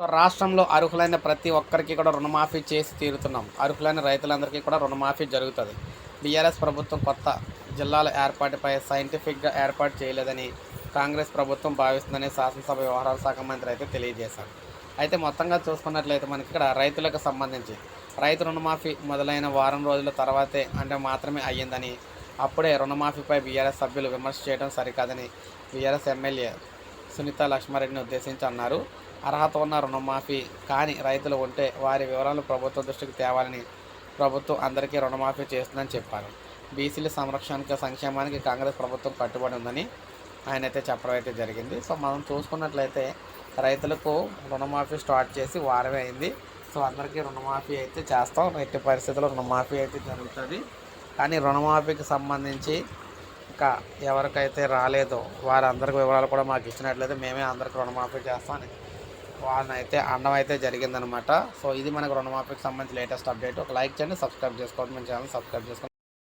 So రాష్ట్రంలో అర్హులైన ప్రతి ఒక్కరికి కూడా రుణమాఫీ చేసి తీరుతున్నాం. అర్హులైన రైతులందరికీ కూడా రుణమాఫీ జరుగుతుంది. బీఆర్ఎస్ ప్రభుత్వం కొత్త జిల్లాల ఏర్పాటుపై సైంటిఫిక్గా ఏర్పాటు చేయలేదని కాంగ్రెస్ ప్రభుత్వం భావిస్తుందని శాసనసభ వ్యవహారాల శాఖ మంత్రి అయితే తెలియజేశారు. అయితే మొత్తంగా చూసుకున్నట్లయితే మనకి ఇక్కడ రైతులకు సంబంధించి రైతు రుణమాఫీ మొదలైన వారం రోజుల తర్వాతే అంటే మాత్రమే అయ్యిందని అప్పుడే రుణమాఫీపై బీఆర్ఎస్ సభ్యులు విమర్శ చేయడం సరికాదని బీఆర్ఎస్ ఎమ్మెల్యే సునీత లక్ష్మారెడ్డిని ఉద్దేశించి అన్నారు. అర్హత ఉన్న రుణమాఫీ కాని రైతులు ఉంటే వారి వివరాలు ప్రభుత్వ దృష్టికి తేవాలని ప్రభుత్వం అందరికీ రుణమాఫీ చేస్తుందని చెప్పారు. బీసీల సంరక్షణకి సంక్షేమానికి కాంగ్రెస్ ప్రభుత్వం కట్టుబడి ఉందని ఆయన అయితే చెప్పడం అయితే జరిగింది. సో మనం చూసుకున్నట్లయితే రైతులకు రుణమాఫీ స్టార్ట్ చేసి వారమే అయింది. సో అందరికీ రుణమాఫీ అయితే చేస్తాం. ఎట్టి పరిస్థితుల్లో రుణమాఫీ అయితే జరుగుతుంది. కానీ రుణమాఫీకి సంబంధించి ఇంకా ఎవరికైతే రాలేదో వారందరికి వివరాలు కూడా మాకు ఇచ్చినట్లయితే మేమే అందరికి రుణమాఫీ చేస్తామని వాళ్ళని అయితే అండం అయితే జరిగిందనమాట. సో ఇది మనకు రుణమాఫీకి సంబంధించి లేటెస్ట్ అప్డేట్. ఒక లైక్ చేయండి సబ్స్క్రైబ్ చేసుకోండి మన ఛానల్ సబ్స్క్రైబ్ చేసుకోండి.